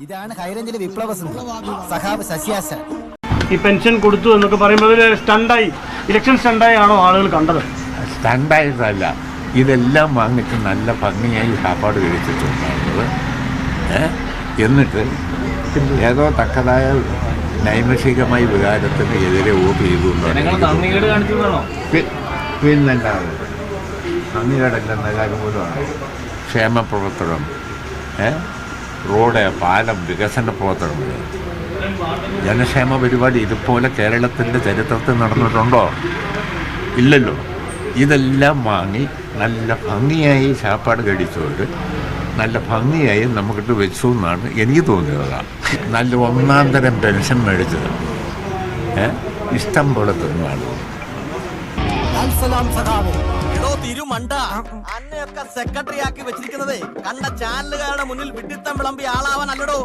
ഇതാണ് ഹൈറേഞ്ചിലെ വിപ്ലവ സഹാബ് ശശിയാശ ഈ പെൻഷൻ കൊടുത്തു എന്നൊക്കെ പറയുമ്പോൾ സ്റ്റണ്ടായി. ഇലക്ഷൻ സ്റ്റണ്ടായി ആണോ ആളുകൾ കണ്ടത്? സ്റ്റണ്ടായിട്ടല്ല ഇതെല്ലാം വാങ്ങിച്ച് നല്ല ഭംഗിയായി സാപ്പാട് കഴിച്ചിട്ടുണ്ടായിരുന്നത്? എന്നിട്ട് ഏതോ തക്കതായ നൈമിഷികമായ വികാരത്തിന് എതിരെ വോട്ട് ചെയ്തു പിന്നല്ലാതെ നന്ദികേടല്ലെന്ന കാര്യം പോലും ക്ഷേമ പ്രവർത്തനം ഏ? റോഡ് പാലം വികസന പ്രവർത്തനങ്ങൾ ജനക്ഷേമ പരിപാടി ഇതുപോലെ കേരളത്തിന്റെ ചരിത്രത്തിൽ നടന്നിട്ടുണ്ടോ? ഇല്ലല്ലോ. ഇതെല്ലാം വാങ്ങി നല്ല ഭംഗിയായി ചാപ്പാട് കടിച്ചവർ നല്ല ഭംഗിയായി നമുക്കിട്ട് വെച്ചു എന്നാണ് എനിക്ക് തോന്നിയത്. നല്ല ഒന്നാം തരം പെൻഷൻ മേടിച്ചത്. ഇഷ്ടം പോലെ തിന്നാണ്. എടോ തിരുമണ്ട അന്നെയൊക്കെ സെക്രട്ടറി ആക്കി വെച്ചിരിക്കുന്നതേ. കണ്ട ചാനലുകാരുടെ മുന്നിൽ വിഡിത്തം വിളമ്പി ആളാവാൻ അല്ലടോ.